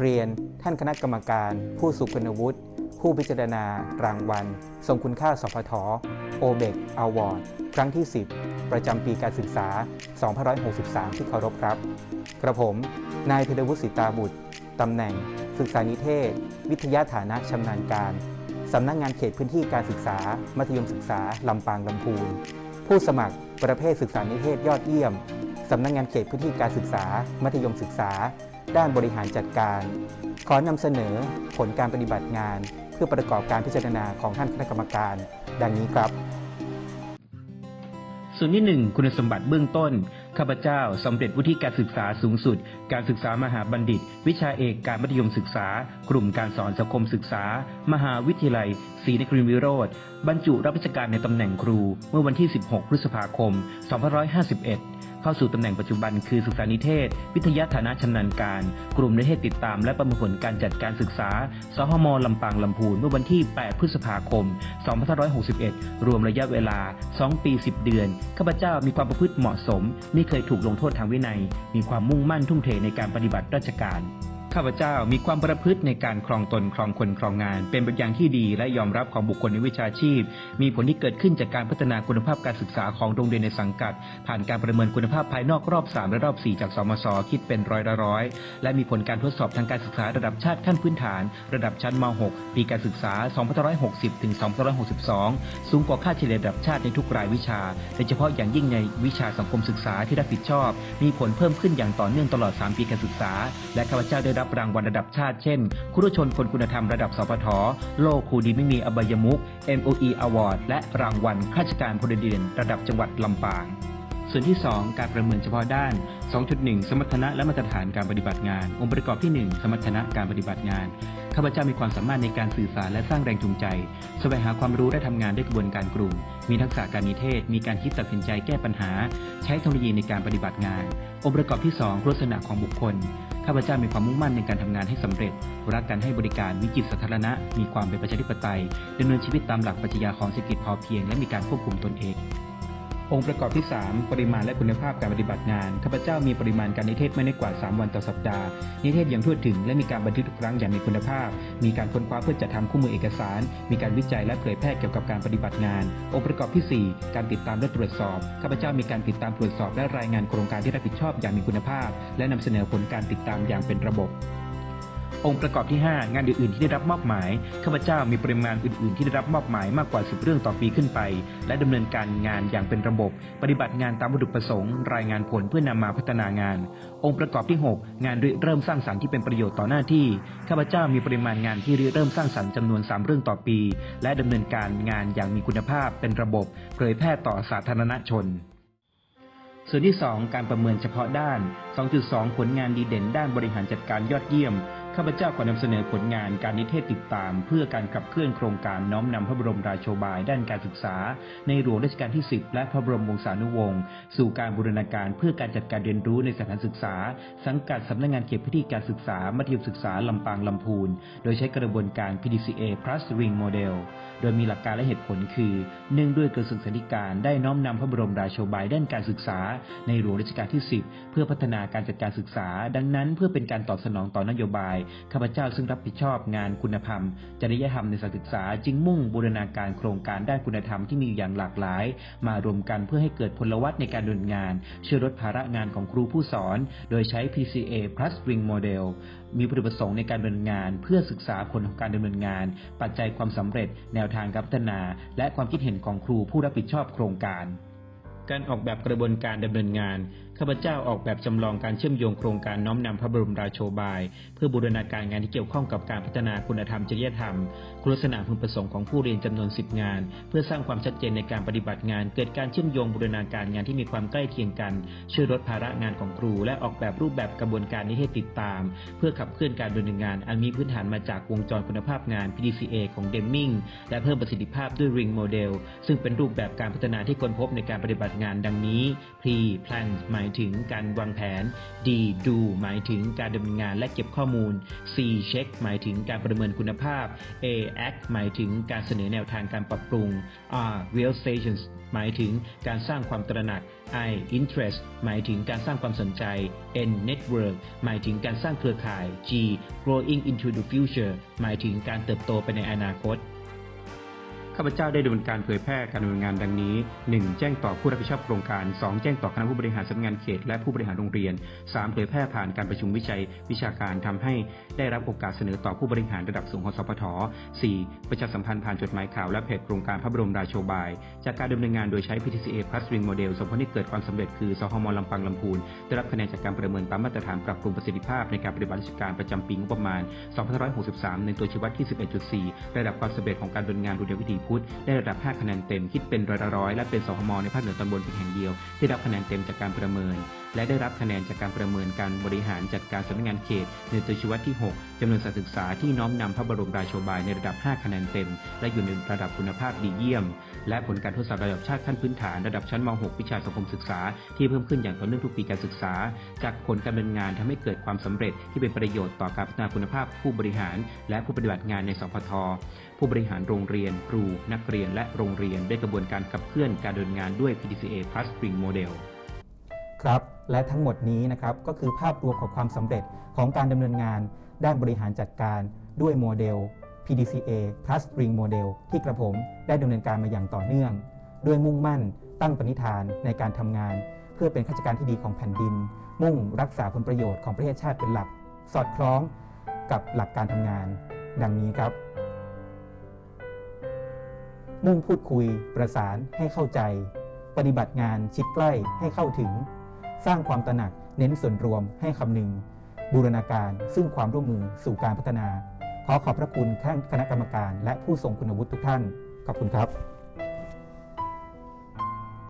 เรียนท่านคณะกรรมการ ผู้สุคุณวุฒิผู้พิจารณารางวัล ทรงคุณค่าสพทโอเบกอวอร์ดครั้งที่ 10 ประจำปีการศึกษา 2563 ที่เคารพครับ กระผม นายธีรวุฒิสิตาบุตรตำแหน่ง ศึกษานิเทศ วิทยาฐานะชำนาญการสำนักงงานเขตพื้นที่การศึกษา มัธยมศึกษาลำปางลำพูน ผู้สมัครประเภทศึกษานิเทศยอดเยี่ยมสำนักงานเขตพื้นที่การศึกษา มัธยมศึกษา ด้านบริหารจัดการ ขอนำเสนอผลการปฏิบัติงาน เพื่อประกอบการพิจารณาของท่านคณะกรรมการ ดังนี้ครับ ส่วนที่หนึ่งคุณสมบัติเบื้องต้น ข้าพเจ้าสำเร็จวุฒิการศึกษาสูงสุด การศึกษามหาบัณฑิต วิชาเอกการมัธยมศึกษา กลุ่มการสอนสังคมศึกษา มหาวิทยาลัยศรีนครินทรวิโรธบรรจุรับราชการในตำแหน่งครู เมื่อวันที่ 16 พฤษภาคม 2551 เข้าสู่ตำแหน่งปัจจุบันคือศึกษานิเทศ วิทยาฐานะชำนาญการ กลุ่มนิเทศติดตาม และประเมินผลการจัดการศึกษา สหมลำปางลำพูนเมื่อวันที่ 8 พฤษภาคม 2561 รวมระยะเวลา 2 ปี 10 เดือน ข้าพเจ้ามีความประพฤติเหมาะสม ไม่เคยถูกลงโทษทางวินัย มีความมุ่งมั่นทุ่มเทในการปฏิบัติราชการ ข้าพเจ้ามีความประพฤติในการครองตนครองคนครองงาน เป็นแบบอย่างที่ดีและยอมรับของบุคคลในวิชาชีพ มีผลที่เกิดขึ้นจากการพัฒนาคุณภาพการศึกษาของโรงเรียนในสังกัด ผ่านการประเมินคุณภาพภายนอกรอบ 3 และรอบ 4 จากสมศคิดเป็นร้อยละร้อยและมีผลการทดสอบทางการศึกษาระดับชาติขั้นพื้นฐาน ระดับชั้นม .6 ปีการศึกษา 2560 ถึง 2562 สูงกว่าค่าเฉลี่ยระดับชาติในทุกรายวิชาโดยเฉพาะอย่างยิ่งในวิชาสังคมศึกษาที่รับผิดชอบ มีผลเพิ่มขึ้นอย่างต่อเนื่องตลอด 3 ปีการศึกษา และข้าพเจ้าได้รับรางวัลระดับชาติเช่น คุรุชนคนคุณธรรมระดับสพทโลกครูดีไม่มีอบายมุก MOE Award และรางวัลข้าราชการพลเรือนระดับจังหวัดลำปาง ส่วนที่ 2 การประเมินเฉพาะด้าน 2.1 สมรรถนะและมาตรฐานการปฏิบัติงาน องค์ประกอบที่ 1 สมรรถนะการปฏิบัติงานข้าพเจ้ามีความสามารถในการสื่อสารและสร้างแรงจูงใจแสวงหาความรู้และทำงานด้วยกระบวนการกลุ่ม มีทักษะการนิเทศ มีการคิดตัดสินใจแก้ปัญหา ใช้เทคโนโลยีในการปฏิบัติงาน องค์ประกอบที่ 2 ลักษณะของบุคคล ข้าพเจ้ามีความมุ่งมั่นในการทำงานให้สำเร็จ รักการให้บริการวิจิตสาธารณะ มีความเป็นประชาธิปไตยดำเนินชีวิตตามหลักปรัชญาของเศรษฐกิจพอเพียง และมีการควบคุมตนเอง องค์ประกอบที่ 3 ปริมาณและคุณภาพการปฏิบัติงานข้าพเจ้ามีปริมาณการนิเทศไม่น้อยกว่า 3 วันต่อสัปดาห์ นิเทศอย่างทั่วถึง และมีการบันทึกทุกครั้งอย่างมีคุณภาพ มีการค้นคว้าเพื่อจัดทำคู่มือเอกสาร มีการวิจัยและเผยแพร่เกี่ยวกับการปฏิบัติงาน องค์ประกอบที่ 4 การติดตามและตรวจสอบข้าพเจ้ามีการติดตามตรวจสอบและรายงานโครงการที่รับผิดชอบอย่างมีคุณภาพ และนำเสนอผลการติดตามอย่างเป็นระบบ องค์ประกอบที่ 5 งานอื่นๆที่ได้รับมอบหมายข้าพเจ้ามีปริมาณอื่นๆ ที่ได้รับมอบหมายมากกว่า 10 เรื่องต่อปีขึ้นไป และดำเนินการงานอย่างเป็นระบบ ปฏิบัติงานตามวัตถุประสงค์ รายงานผลเพื่อนำมาพัฒนางาน องค์ประกอบที่ 6 งานเริ่มสร้างสรรค์ที่เป็นประโยชน์ต่อหน้าที่ข้าพเจ้ามีปริมาณงานที่เริ่มสร้างสรรค์จำนวน 3 เรื่องต่อปี และดำเนินการงานอย่างมีคุณภาพเป็นระบบ เผยแพร่ต่อสาธารณชนส่วนที่ 2 การประเมินเฉพาะด้าน 2.2 ผลงานดีเด่นด้านบริหารจัดการยอดเยี่ยม ข้าพเจ้าขอนำเสนอผลงานการนิเทศติดตาม เพื่อการขับเคลื่อนโครงการน้อมนำพระบรมราโชบายด้านการศึกษา ในหลวงรัชกาลที่ 10 และพระบรมวงศานุวงศ์สู่การบูรณาการเพื่อการจัดการเรียนรู้ในสถานศึกษา สังกัดสำนักงานเขตพื้นที่การศึกษา มัธยมศึกษาลำปางลำพูน โดยใช้กระบวนการ PDCA plus Ring Model โดยมีหลักการและเหตุผลคือเนื่องด้วยกระทรวงศึกษาธิการได้น้อมนำพระบรมราโชบายด้านการศึกษา ในหลวงรัชกาลที่ 10 เพื่อพัฒนาการจัดการศึกษา ดังนั้น เพื่อเป็นการตอบสนองต่อนโยบายข้าพเจ้าซึ่งรับผิดชอบงานคุณธรรม จริยธรรมในสถานศึกษา จึงมุ่งบูรณาการโครงการด้านคุณธรรมที่มีอย่างหลากหลาย มารวมกันเพื่อให้เกิดพลวัตในการดำเนินงานช่วยลดภาระงานของครูผู้สอน โดยใช้ PCA plus Ring Model มีวัตถุประสงค์ในการดำเนินงาน เพื่อศึกษาผลของการดำเนินงาน ปัจจัยความสำเร็จ แนวทางการพัฒนา และความคิดเห็นของครูผู้รับผิดชอบโครงการ การออกแบบกระบวนการดำเนินงาน ข้าพเจ้าออกแบบจำลองการเชื่อมโยงโครงการน้อมนำพระบรมราโชบาย เพื่อบูรณาการงานที่เกี่ยวข้องกับการพัฒนาคุณธรรมจริยธรรม คุณลักษณะพึงประสงค์ของผู้เรียนจำนวน 10 งาน เพื่อสร้างความชัดเจนในการปฏิบัติงาน เกิดการเชื่อมโยงบูรณาการงานที่มีความใกล้เคียงกัน ช่วยลดภาระงานของครู และออกแบบรูปแบบกระบวนการนิเทศติดตาม เพื่อขับเคลื่อนการดำเนินงาน อันมีพื้นฐานมาจากวงจรคุณภาพงาน PDCA ของเดมมิงและเพิ่มประสิทธิภาพด้วย Ring Model ซึ่งเป็นรูปแบบการพัฒนาที่ค้นพบในการปฏิบัติงานดังนี้ Pre Plan ถึงการวางแผน D do หมายถึงการดำเนินงานและเก็บข้อมูล C check หมายถึงการประเมินคุณภาพ A act หมายถึงการเสนอแนวทางการปรับปรุง R realizations หมายถึงการสร้างความตระหนัก I interest หมายถึงการสร้างความสนใจ N network หมายถึงการสร้างเครือข่าย G growing into the future หมายถึงการเติบโตไปในอนาคต ข้าพเจ้าได้ดำเนินการเผยแพร่การดำเนินงานดังนี้ 1. แจ้งต่อผู้รับผิดชอบโครงการ 2. แจ้งต่อคณะผู้บริหารสำนักงานเขต และผู้บริหารโรงเรียน 3. เผยแพร่ผ่านการประชุมวิจัยวิชาการทำให้ได้รับโอกาสเสนอต่อผู้บริหารระดับสูงของสพท 4. ประชาสัมพันธ์ผ่านจดหมายข่าวและเพจโครงการพระบรมราโชบาย จากการดำเนินงานโดยใช้ PTCA Plus Ring Model ส่งผลให้เกิดความสำเร็จคือสหมลำปางลำพูนได้รับคะแนนจากการประเมินตามมาตรฐานปรับปรุงประสิทธิภาพในการปฏิบัติราชการประจำปีงบประมาณ 2563 ในตัวชี้วัดที่ 11.4 ระดับความสำเร็จของการดำเนินงานโรงเรียนวิถีพุทธได้ระดับ 5 คะแนนเต็ม คิดเป็นร้อยละร้อยและเป็นสคมในภาคเหนือตอนบนเพียงแห่งเดียว ที่รับคะแนนเต็มจากการประเมิน และได้รับคะแนนจากการประเมินการบริหารจัดการสำนักงานเขตในตัวชี้วัดที่ 6จำนวนสถานศึกษาที่น้อมนำพระบรมราโชบายในระดับ 5 คะแนนเต็ม และอยู่ในระดับคุณภาพดีเยี่ยม และผลการทดสอบระดับชาติขั้นพื้นฐานระดับชั้นม .6 วิชาสังคมศึกษา ที่เพิ่มขึ้นอย่างต่อเนื่องทุกปีการศึกษา จากผลการดำเนินงานทำให้เกิดความสำเร็จที่เป็นประโยชน์ต่อการพัฒนาคุณภาพผู้บริหาร และผู้ปฏิบัติงานในสพท ผู้บริหารโรงเรียน ครู นักเรียน และโรงเรียนได้กระบวนการขับเคลื่อนการดำเนินงานด้วย PDCA Plus Spring Model ครับและทั้งหมดนี้นะครับก็คือภาพรวมของความสำเร็จของการดำเนินงาน ด้านบริหารจัดการด้วยโมเดล PDCA Plus Ring Model ที่กระผมได้ดำเนินการมาอย่างต่อเนื่อง ด้วยมุ่งมั่นตั้งปณิธานในการทำงาน เพื่อเป็นข้าราชการที่ดีของแผ่นดิน มุ่งรักษาผลประโยชน์ของประเทศชาติเป็นหลัก สอดคล้องกับหลักการทำงาน ดังนี้ครับ มุ่งพูดคุย ประสานให้เข้าใจ ปฏิบัติงานชิดใกล้ให้เข้าถึง สร้างความตระหนักเน้นส่วนรวมให้คำนึง บูรณาการซึ่งความร่วมมือสู่การพัฒนา ขอขอบพระคุณท่านคณะกรรมการ และผู้ทรงคุณวุฒิทุกท่าน ขอบคุณครับ